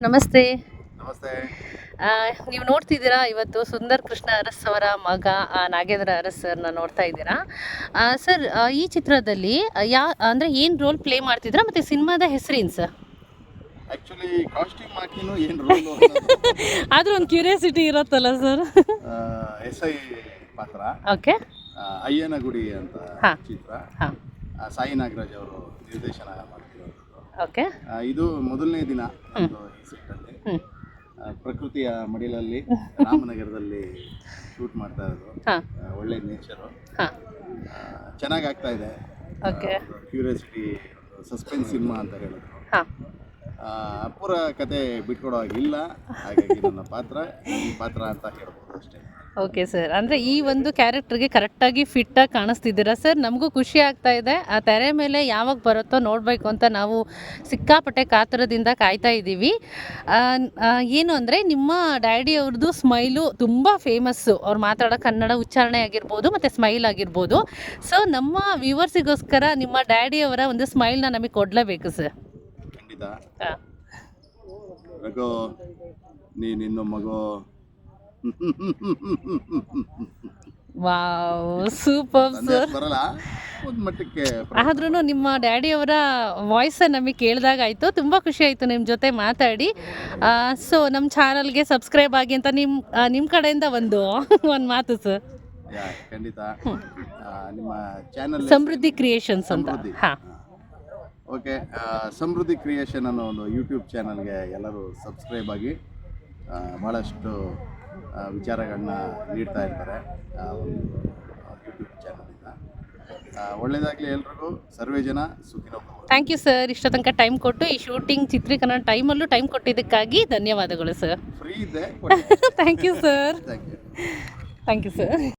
ನಮಸ್ತೆ. ನಮಸ್ತೆ. ನೀವು ನೋಡ್ತಿದ್ದೀರಾ ಇವತ್ತು ಸುಂದರ್ ಕೃಷ್ಣ ಅರಸ್ ಅವರ ಮಗ ಆ, ನಾಗೇಂದ್ರ ಅರಸ್ ಸರ್ನ ನೋಡ್ತಾ ಇದ್ದೀರಾ? ಸರ್ ಈ ಚಿತ್ರದಲ್ಲಿ ಯಾವ ಯಾ ಅಂದರೆ ಏನು ರೋಲ್ ಪ್ಲೇ ಮಾಡ್ತಿದ್ದೀರಾ ಮತ್ತು ಸಿನಿಮಾದ ಹೆಸರೇನು ಸರ್? ಆ್ಯಕ್ಚುಲಿ ಕಾಸ್ಟ್ಯೂಮ್ ಹಾಕಿನೂ ಏನು ರೋಲ್ ಆದರೂ ಒಂದು ಕ್ಯೂರಿಯಾಸಿಟಿ ಇರುತ್ತಲ್ಲ ಸರ್? ಎಸ್ ಐ ಪಾತ್ರ. ಓಕೆ. ಅಯ್ಯನಗುಡಿ ಅಂತ. ಚಿತ್ರ. ಸಾಯಿ ನಾಗರಾಜ್ ಅವರು ನಿರ್ದೇಶನ ಮಾಡ್ತಿರೋದು ಓಕೆ. ಇದು ಮೊದಲನೇ ದಿನ ಪ್ರಕೃತಿಯ ಮಡಿಲಲ್ಲಿ ರಾಮನಗರದಲ್ಲಿ ಶೂಟ್ ಮಾಡ್ತಾ ಇರೋದು. ಒಳ್ಳೆ ನೇಚರು. ಚೆನ್ನಾಗಿ ಆಗ್ತಾ ಇದೆ. ಓಕೆ. ಕ್ಯೂರಿಯಾಸಿಟಿ ಸಸ್ಪೆನ್ಸ್ ಸಿನಿಮಾ ಅಂತ ಹೇಳಿದ್ರು. ಅಪ್ಪುರ ಕತೆ ಬಿಟ್ಕೊಡೋ ಹಾಗಿಲ್ಲ. ಹಾಗಾಗಿ ನನ್ನ ಪಾತ್ರ ಈ ಪಾತ್ರ ಅಂತ ಹೇಳ್ಬೋದು ಅಷ್ಟೇ. ಓಕೆ ಸರ್ ಅಂದರೆ ಈ ಒಂದು ಕ್ಯಾರೆಕ್ಟರ್ಗೆ ಕರೆಕ್ಟಾಗಿ ಫಿಟ್ಟಾಗಿ ಕಾಣಿಸ್ತಿದ್ದೀರಾ ಸರ್ ನಮಗೂ ಖುಷಿ ಆಗ್ತಾ ಇದೆ. ಆ ತೆರೆ ಮೇಲೆ ಯಾವಾಗ ಬರುತ್ತೋ ನೋಡಬೇಕು ಅಂತ ನಾವು ಸಿಕ್ಕಾಪಟ್ಟೆ ಕಾತರದಿಂದ ಕಾಯ್ತಾ ಇದ್ದೀವಿ. ಏನು ಅಂದರೆ ನಿಮ್ಮ ಡ್ಯಾಡಿ ಅವ್ರದ್ದು ಸ್ಮೈಲು ತುಂಬ ಫೇಮಸ್ಸು ಅವ್ರು ಮಾತಾಡೋ ಕನ್ನಡ ಉಚ್ಚಾರಣೆ ಆಗಿರ್ಬೋದು ಮತ್ತು ಸ್ಮೈಲ್ ಆಗಿರ್ಬೋದು. ಸೊ ನಮ್ಮ ವ್ಯೂವರ್ಸಿಗೋಸ್ಕರ ನಿಮ್ಮ ಡ್ಯಾಡಿ ಅವರ ಒಂದು ಸ್ಮೈಲ್ನ ನಮಗೆ ಕೊಡಲೇಬೇಕು ಸರ್ ಖಂಡಿತ. ಹಾಂ. ರಘು ನೀನಿನ್ನು ಮಗು ವಾವ್ ಸೂಪರ್ ಸರ್. ಬರಲ್ಲ? ಒಂದು ಮಟ್ಟಕ್ಕೆ ಆದ್ರೂ ನಿಮ್ಮ ಡ್ಯಾಡಿಯವರ ವಾಯ್ಸ್ ನಮಗೆ ಕೇಳಿದಾಗ ಆಯ್ತು. ತುಂಬ ಖುಷಿ ಆಯಿತು ನಿಮ್ಮ ಜೊತೆ ಮಾತಾಡಿ. ಸೊ ನಮ್ಮ ಚಾನಲ್ಗೆ ಸಬ್ಸ್ಕ್ರೈಬ್ ಆಗಿ ಅಂತ ನಿಮ್ಮ ನಿಮ್ಮ ಕಡೆಯಿಂದ ಒಂದು ಒಂದು ಮಾತು ಸರ್ ಖಂಡಿತ. ನಿಮ್ಮ ಚಾನಲ್ ಸಮೃದ್ಧಿ ಕ್ರಿಯೇಷನ್ಸ್ ಅಂತ. ಹಾಂ. ಓಕೆ ಸಮೃದ್ಧಿ ಕ್ರಿಯೇಷನ್ ಅನ್ನೋ ಒಂದು ಯೂಟ್ಯೂಬ್ ಚಾನಲ್ಗೆ ಎಲ್ಲರೂ ಸಬ್ಸ್ಕ್ರೈಬ್ ಆಗಿ ಭಾಳಷ್ಟು ವಿಚಾರಗಳನ್ನ ನೀಡ್ತಾ ಇರ್ತಾರೆ ಒಂದು ಯೂಟ್ಯೂಬ್ ಚಾನಲಿಂದ ಒಳ್ಳೆಯದಾಗಲಿ ಎಲ್ರಿಗೂ. ಸರ್ವೇ ಜನ ಸುಖಿನ. ಥ್ಯಾಂಕ್ ಯು ಸರ್ ಇಷ್ಟ ತನಕ ಟೈಮ್ ಕೊಟ್ಟು ಈ ಶೂಟಿಂಗ್ ಚಿತ್ರೀಕರಣ ಟೈಮಲ್ಲೂ ಟೈಮ್ ಕೊಟ್ಟಿದ್ದಕ್ಕಾಗಿ ಧನ್ಯವಾದಗಳು ಸರ್ ಫ್ರೀ ಇದೆ thank you sir thank you sir